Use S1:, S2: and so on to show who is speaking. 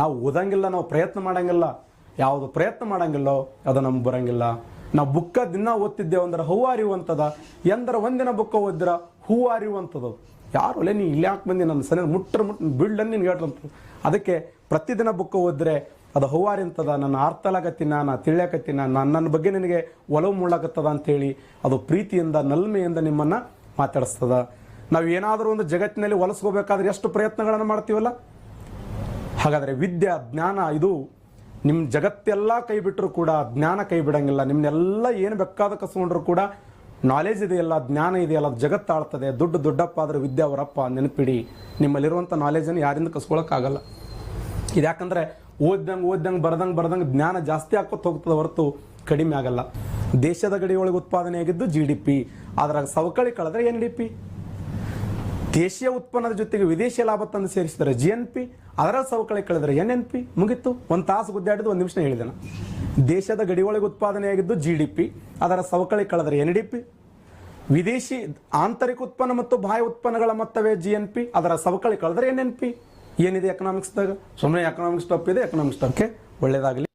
S1: ನಾವು ಓದಂಗಿಲ್ಲ, ನಾವು ಪ್ರಯತ್ನ ಮಾಡಂಗಿಲ್ಲ. ಯಾವುದು ಪ್ರಯತ್ನ ಮಾಡಂಗಿಲ್ಲೋ ಅದು ನಮ್ಗೆ ಬರಂಗಿಲ್ಲ ನಾವು ಬುಕ್ಕ ದಿನ ಓದ್ತಿದ್ದೇವೆ ಅಂದ್ರೆ ಹೂ ಅರಿಯುವಂಥದ ಎಂದ್ರೆ ಒಂದಿನ ಬುಕ್ಕ ಓದಿದ್ರ ಹೂ ಅರಿಯುವಂಥದ್ದು ಯಾರು ಒಲೆ ನೀ ಇಲ್ಲಿ ಯಾಕೆ ಬಂದಿ ನನ್ನ ಸನ ಮುಟ್ಟರು ಮುಟ್ ಬಿಲ್ಡನ್ ನಿನ್ಗೆ ಹೇಳ್ರಂತ ಅದಕ್ಕೆ ಪ್ರತಿದಿನ ಬುಕ್ಕ ಓದಿದ್ರೆ ಅದು ಹೂವಾರಿಂತದ ನನ್ನ ಅರ್ಥಲಾಗತ್ತಿನ ನಾ ತಿಳಿಯಾಕತ್ತಿನ ನಾನು ನನ್ನ ಬಗ್ಗೆ ನಿನಗೆ ಒಲವು ಮುಳ್ಳಾಕತ್ತದ ಅಂತೇಳಿ ಅದು ಪ್ರೀತಿಯಿಂದ, ನಲ್ಮೆಯಿಂದ ನಿಮ್ಮನ್ನು ಮಾತಾಡಿಸ್ತದ. ನಾವು ಏನಾದರೂ ಒಂದು ಜಗತ್ತಿನಲ್ಲಿ ಹೊಲಸ್ಕೋಬೇಕಾದ್ರೆ ಎಷ್ಟು ಪ್ರಯತ್ನಗಳನ್ನು ಮಾಡ್ತೀವಲ್ಲ? ಹಾಗಾದರೆ ವಿದ್ಯೆ, ಜ್ಞಾನ ಇದು ನಿಮ್ಮ ಜಗತ್ತೆಲ್ಲ ಕೈ ಬಿಟ್ಟರು ಕೂಡ ಜ್ಞಾನ ಕೈ ಬಿಡಂಗಿಲ್ಲ. ನಿಮ್ಮನ್ನೆಲ್ಲ ಏನು ಬೇಕಾದ ಕಸ್ಕೊಂಡ್ರು ಕೂಡ ನಾಲೆಜ್ ಇದೆಯಲ್ಲ, ಜ್ಞಾನ ಇದೆಯಲ್ಲ ಜಗತ್ತು ಆಳ್ತದೆ. ದುಡ್ಡು ದೊಡ್ಡಪ್ಪ ಆದರೆ ವಿದ್ಯೆ ಅವರಪ್ಪ, ನೆನಪಿಡಿ. ನಿಮ್ಮಲ್ಲಿರುವಂಥ ನಾಲೆಜನ್ನು ಯಾರಿಂದ ಕಸ್ಕೊಳಕ್ಕಾಗಲ್ಲ? ಇದು ಯಾಕಂದರೆ ಓದ್ದಂಗೆ ಓದ್ದಂಗೆ ಬರ್ದಂಗೆ ಬರ್ದಂಗೆ ಜ್ಞಾನ ಜಾಸ್ತಿ ಹಾಕೋತ್ ಹೋಗ್ತದೆ ಹೊರತು ಕಡಿಮೆ ಆಗಲ್ಲ. ದೇಶದ ಗಡಿಯೊಳಗೆ ಉತ್ಪಾದನೆ ಆಗಿದ್ದು ಜಿ ಡಿ ಪಿ ಅದ್ರಾಗ ಸವಕಳಿ ಕಳೆದ್ರೆ ಎನ್ ಡಿ ಪಿ ದೇಶೀಯ ಉತ್ಪನ್ನದ ಜೊತೆಗೆ ವಿದೇಶಿ ಲಾಭ ತಂದು ಸೇರಿಸಿದರೆ ಜಿ ಎನ್ ಪಿ ಅದರ ಸವಕಳಿ ಕಳೆದ್ರೆ ಎನ್ ಎನ್ ಪಿ ಮುಗಿತ್ತು ಒಂದು ತಾಸು ಗುದ್ದಾಡಿದ್ದು ಒಂದ್ ನಿಮಿಷ ಹೇಳಿದೆ ದೇಶದ ಗಡಿಯೊಳಗೆ ಉತ್ಪಾದನೆಯಾಗಿದ್ದು ಜಿ ಡಿ ಪಿ. ಅದರ ಸವಕಳಿ ಕಳೆದ್ರೆ ಎನ್ ಡಿ ಪಿ. ವಿದೇಶಿ ಆಂತರಿಕ ಉತ್ಪನ್ನ ಮತ್ತು ಬಾಹ್ಯ ಉತ್ಪನ್ನಗಳ ಮೊತ್ತವೇ ಜಿ ಎನ್ ಪಿ. ಅದರ ಸವಕಳಿ ಕಳೆದರೆ ಎನ್ ಎನ್ ಪಿ. ಏನಿದೆ ಎಕನಾಮಿಕ್ಸ್ದಾಗ ಸುಮ್ಮನೆ ಎಕನಾಮಿಕ್ಸ್ ಟಪ್ ಇದೆ ಎಕನಾಮಿಕ್ಸ್ ಟಪ್ಗೆ ಒಳ್ಳೇದಾಗಲಿ.